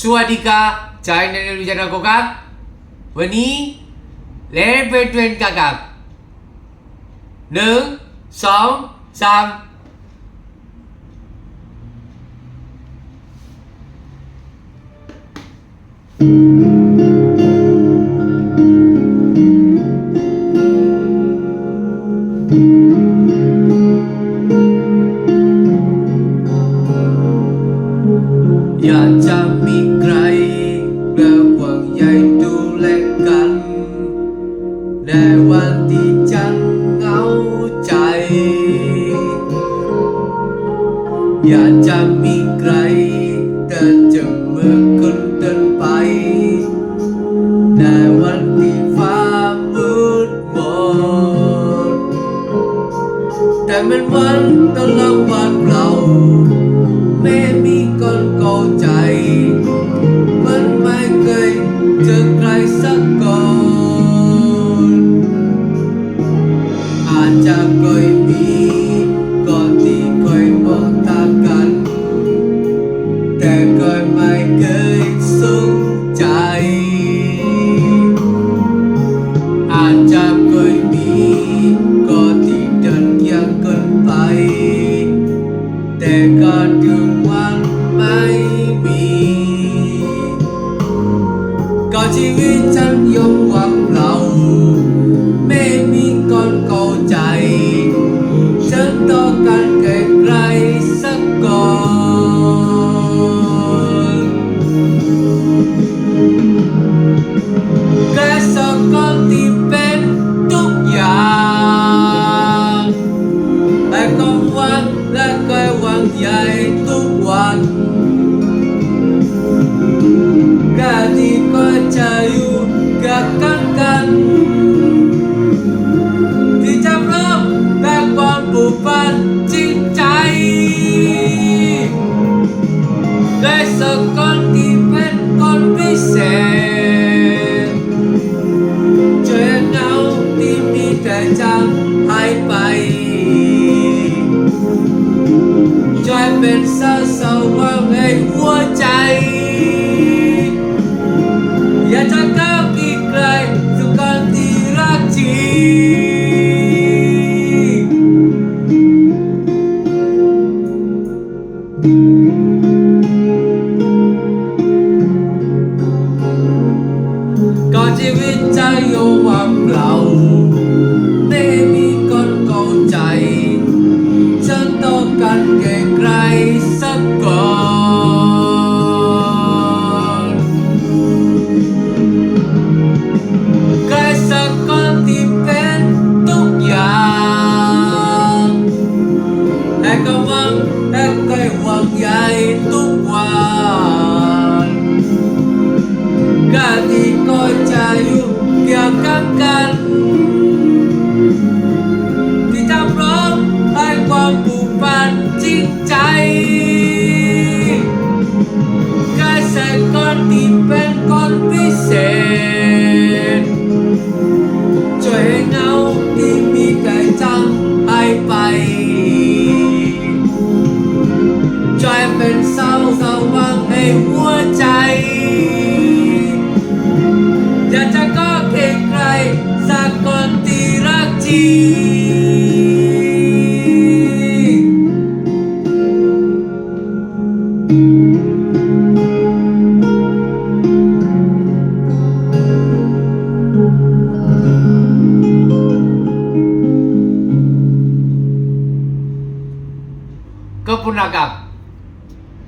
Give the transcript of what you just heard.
สวัสดีครับจายนันวิจารณ์ก็ครับวันนี้เล่นเป็นเทรนกันครับหนึ่งสองสาม อยากจะ อยากจะมีใครเดินจะเมื่อคนเดินไปในวันที่ฟ้ามืดมนแต่มันวันตลอดวันเราไม่มีคนเข้าใจ มันไม่เคย แต่ก็ถึงวันไม่มี ก็ชีวิตฉันยม cayu gak kan thì trong lớp đang còn bù phần chín cháy. Để sợ con tìm hết con biết sẽ cho em nhau tìm đi kẻ trang hai bay. Cho em bên xa sâu qua ngày vua ชีวิตใจโยวังเราไม่มีคนเข้าใจ ฉันต้องการแค่ใครสักคนใครสักคนที่เป็นทุกอย่างและก็หวังและก็หวังใหญ่ทุกวันกาที่ ริงใจแค่แสนคนที่เป็นคนพิเศษช่วยให้เงาที่มีแต่จางหายไปช่วยเป็นเสาสว่างให้หัวใจอยากจะก็เพียงใครสักคนที่รักจริง kepunagam.